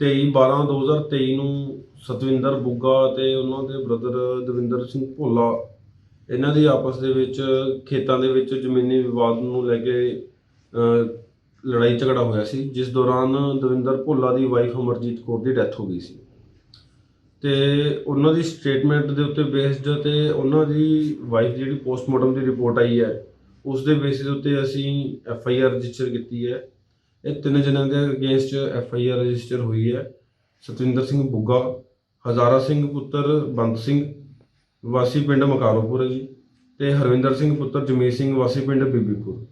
23 12 2023 ਨੂੰ ਸਤਵਿੰਦਰ ਬੁੱਗਾ ਤੇ ਉਹਨਾਂ ਦੇ ਬ੍ਰਦਰ ਦਵਿੰਦਰ ਸਿੰਘ ਭੋਲਾ, ਇਹਨਾਂ ਦੀ ਆਪਸ ਦੇ ਵਿੱਚ, ਖੇਤਾਂ ਦੇ ਵਿੱਚ ਜ਼ਮੀਨੀ ਵਿਵਾਦ ਨੂੰ ਲੈ ਕੇ ਲੜਾਈ ਝਗੜਾ ਹੋਇਆ ਸੀ, ਜਿਸ ਦੌਰਾਨ ਦਵਿੰਦਰ ਭੋਲਾ ਦੀ ਵਾਈਫ ਅਮਰਜੀਤ ਕੌਰ ਦੀ ਡੈਥ ਹੋ ਗਈ ਸੀ। ਤੇ ਉਹਨਾਂ ਦੀ ਸਟੇਟਮੈਂਟ ਦੇ ਉੱਤੇ ਬੇਸਡ ਤੇ ਉਹਨਾਂ ਦੀ ਵਾਈਫ ਜਿਹੜੀ ਪੋਸਟਮਾਰਟਮ ਦੀ ਰਿਪੋਰਟ ਆਈ ਹੈ, ਉਸ ਦੇ ਬੇਸਿਸ ਉੱਤੇ ਅਸੀਂ ਐਫ ਆਈ ਆਰ ਰਜਿਸਟਰ ਕੀਤੀ ਹੈ। ਇਹ ਤਿੰਨ ਜਣਿਆਂ ਦੇ against F I R register ਹੋਈ ਹੈ। ਸਤਵਿੰਦਰ ਸਿੰਘ ਬੁੱਗਾ, ਹਜ਼ਾਰਾ ਸਿੰਘ ਪੁੱਤਰ ਬੰਦ ਸਿੰਘ, ਵਾਸੀ ਪਿੰਡ ਮਕਾਰੋਪੁਰ ਹੈ ਜੀ, ਤੇ ਹਰਵਿੰਦਰ ਸਿੰਘ ਪੁੱਤਰ ਜਮੀਤ ਸਿੰਘ, ਵਾਸੀ ਪਿੰਡ ਬੀਬੀਪੁਰ।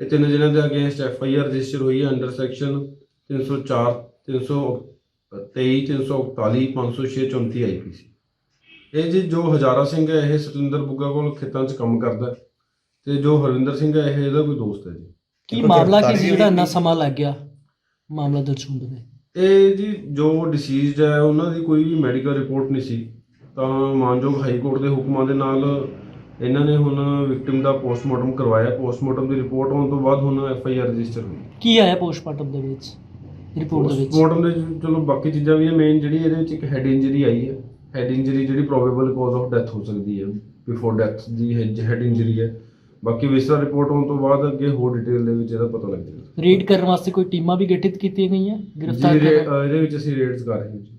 ਇਹ ਤਿੰਨ ਜਣਿਆਂ ਦੇ against F I R register ਹੋਈ ਹੈ ਅੰਡਰ ਸੈਕਸ਼ਨ 304 323 341 506 34 ਆਈਪੀਸੀ ਇਹ ਜੀ ਜੋ ਹਜ਼ਾਰਾ ਸਿੰਘ ਹੈ, ਇਹ ਸਤਵਿੰਦਰ ਬੁੱਗਾ ਕੋਲ ਖੇਤਾਂ 'ਚ ਕੰਮ ਕਰਦਾ ਹੈ, ਤੇ ਜੋ ਹਰਵਿੰਦਰ ਸਿੰਘ ਹੈ, ਇਹ ਇਹਦਾ ਕੋਈ ਦੋਸਤ ਹੈ ਜੀ। ਕੀ ਮਾਮਲਾ ਕੀ ਸੀ ਜਿਹੜਾ? ਇੰਨਾ ਸਮਾਂ ਲੱਗ ਗਿਆ ਮਾਮਲਾ ਦਰਜ ਹੋਣ ਦੇ? ਇਹ ਜੀ ਜੋ ਡਿਸੀਜ਼ਡ ਹੈ ਉਹਨਾਂ ਦੀ ਕੋਈ ਵੀ ਮੈਡੀਕਲ ਰਿਪੋਰਟ ਨਹੀਂ ਸੀ। ਤਾਂ ਮਾਨਯੋਗ ਹਾਈ ਕੋਰਟ ਦੇ ਹੁਕਮਾਂ ਦੇ ਨਾਲ ਇਹਨਾਂ ਨੇ ਹੁਣ ਵਿਕਟਿਮ ਦਾ ਪੋਸਟਮਾਰਟਮ ਕਰਵਾਇਆ। ਪੋਸਟਮਾਰਟਮ ਦੀ ਰਿਪੋਰਟ ਆਉਣ ਤੋਂ ਬਾਅਦ ਹੁਣ ਐਫ ਆਈ ਆਰ ਰਜਿਸਟਰ ਹੋਈ। ਕੀ ਆਇਆ ਪੋਸਟਮਾਰਟਮ ਦੇ ਵਿੱਚ? ਰਿਪੋਰਟ ਦੇ ਵਿੱਚ? ਪੋਸਟਮਾਰਟਮ ਦੇ ਵਿੱਚ ਚਲੋ ਬਾਕੀ ਚੀਜ਼ਾਂ ਵੀ ਹੈ ਮੇਨ ਜਿਹੜੀ ਇਹਦੇ ਵਿੱਚ ਇੱਕ ਹੈਡ ਇੰਜਰੀ ਆਈ ਹੈ। ਹੈਡ ਇੰਜਰੀ ਜਿਹੜੀ ਪ੍ਰੋਬੇਬਲ ਕਾਜ਼ ਆਫ ਡੈਥ ਹੋ ਸਕਦੀ ਹੈ। ਬਿਫੋਰ ਡੈਥ ਦੀ ਹੈਡ ਇੰਜਰੀ ਹੈ। ਬਾਕੀ ਵਿਸਰਾ ਰਿਪੋਰਟ ਆਉਣ ਤੋਂ ਬਾਅਦ ਅੱਗੇ ਹੋਰ ਡਿਟੇਲ ਦੇ ਵਿੱਚ ਇਹਦਾ ਪਤਾ ਲੱਗ ਜਾਏਗਾ। ਰੇਡ ਕਰਨ ਵਾਸਤੇ ਕੋਈ ਟੀਮਾਂ ਵੀ ਗਠਿਤ ਕੀਤੀਆਂ ਗਈਆਂ? ਗ੍ਰਿਫਤਾਰ ਜੀ ਰੇ- ਕਰਨ ਅਹ ਇਹਦੇ ਵਿੱਚ ਅਸੀਂ ਰੇਡਸ ਕਰ ਰਹੇ ਹਾਂ ਜੀ।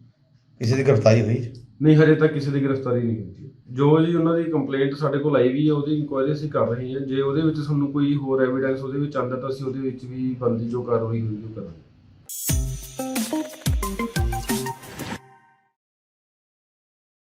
ਕਿਸੇ ਦੀ ਗ੍ਰਿਫਤਾਰੀ ਹੋਈ? ਨਹੀਂ ਹਜੇ ਤੱਕ ਕਿਸੇ ਦੀ ਗ੍ਰਿਫਤਾਰੀ ਨਹੀਂ ਹੋਈ ਜੀ। ਜੋ ਜੀ ਉਹਨਾਂ ਦੀ ਕੰਪਲੇਂਟ ਸਾਡੇ ਕੋਲ ਆਈ ਵੀ ਹੈ ਉਹਦੀ ਇਨਕੁਆਇਰੀ ਅਸੀਂ ਕਰ ਰਹੇ ਹਾਂ। ਜੇ ਉਹਦੇ ਵਿੱਚ ਸਾਨੂੰ ਕੋਈ ਹੋਰ ਐਵੀਡੈਂਸ ਉਹਦੇ ਵਿੱਚ ਆਉਂਦਾ ਤਾਂ ਅਸੀਂ ਉਹਦੇ ਵਿੱਚ ਵੀ ਬਣਦੀ ਜੋ ਕਾਰਵਾਈ ਹੋਈ ਉਹ ਕਰਾਂਗੇ।